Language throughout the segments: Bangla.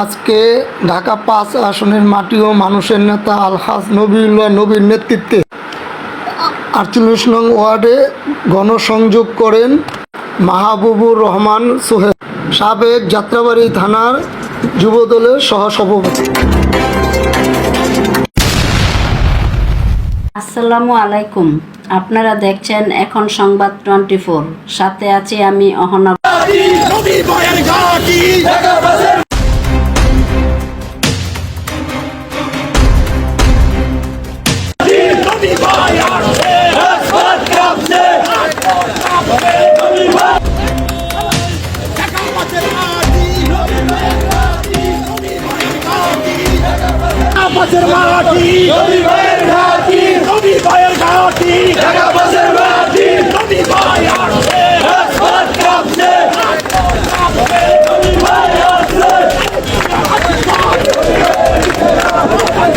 আজকে ঢাকা পাঁচ আসনের মাটি ও মানুষের নেতা আলহাজ নবীউল্লাহ নবীর নেতৃত্বে। আটচল্লিশ নং ওয়ার্ডে গণসংযোগ করেন মাহবুবুর রহমান সোহেল। সাবেক যাত্রাবাড়ি থানার যুবদলের সহসভাপতি। আসসালামু আলাইকুম। আপনারা দেখছেন এখন সংবাদ টোয়েন্টি ফোর। সাথে আছি আমি অহনা পাশের মাটি। নদী ভাইয়ের ঘাটি। নদী ভাইয়ের ঘাটি। ঢাকা পাশের মাটি। নদী ভাই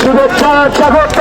শুভেচ্ছা স্বাগত।